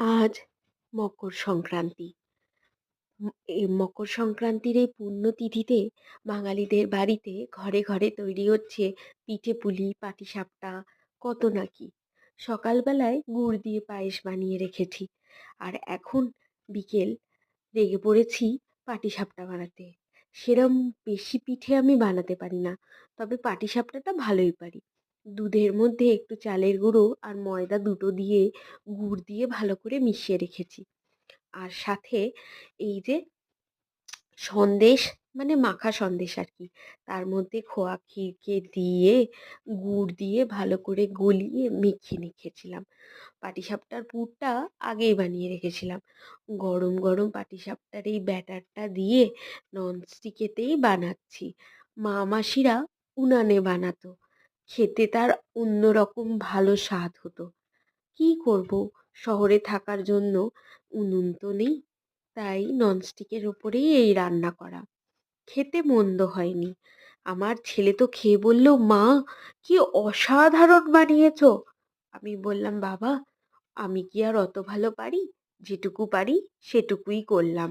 আজ মকর সংক্রান্তি। এই মকর সংক্রান্তির এই পুণ্যতিথিতে বাঙালিদের বাড়িতে ঘরে, ঘরে তৈরি হচ্ছে পিঠে-পুলি, পাটিসাপটা কত নাকি সকালবেলায় গুড় দিয়ে পায়েস বানিয়ে রেখেছি। আর এখন বিকেল লেগে পড়েছি পাটিসাপটা বানাতে। সেরম বেশি পিঠে আমি বানাতে পারি না। তবে পাটিসাপটাটা ভালোই পারি। দুধের মধ্যে একটু চালের গুঁড়ো আর ময়দা দুটো দিয়ে গুড় দিয়ে ভালো করে মিশিয়ে রেখেছি। আর সাথে এই যে সন্দেশ মানে মাখা সন্দেশ আর কি। তার মধ্যে খোয়া ক্ষীরকে দিয়ে গুড় দিয়ে ভালো করে গলিয়ে মেখে রেখেছিলাম। পাটিসাপটার পুরটা আগেই বানিয়ে রেখেছিলাম। গরম, গরম পাটিসাপটার এই ব্যাটারটা দিয়ে ননস্টিকেতেই বানাচ্ছি। মা মাসিরা উনানে বানাতো। খেতে তার অন্যরকম ভালো স্বাদ হতো। কি করব শহরে থাকার জন্য উনুন তো নেই। তাই ননস্টিকের ওপরেই এই রান্না করা। খেতে মন্দ হয়নি। আমার ছেলে তো খেয়ে বলল, "মা কি অসাধারণ বানিয়েছ!" আমি বললাম, "বাবা আমি কি আর অত ভালো পারি? যেটুকু পারি সেটুকুই করলাম।"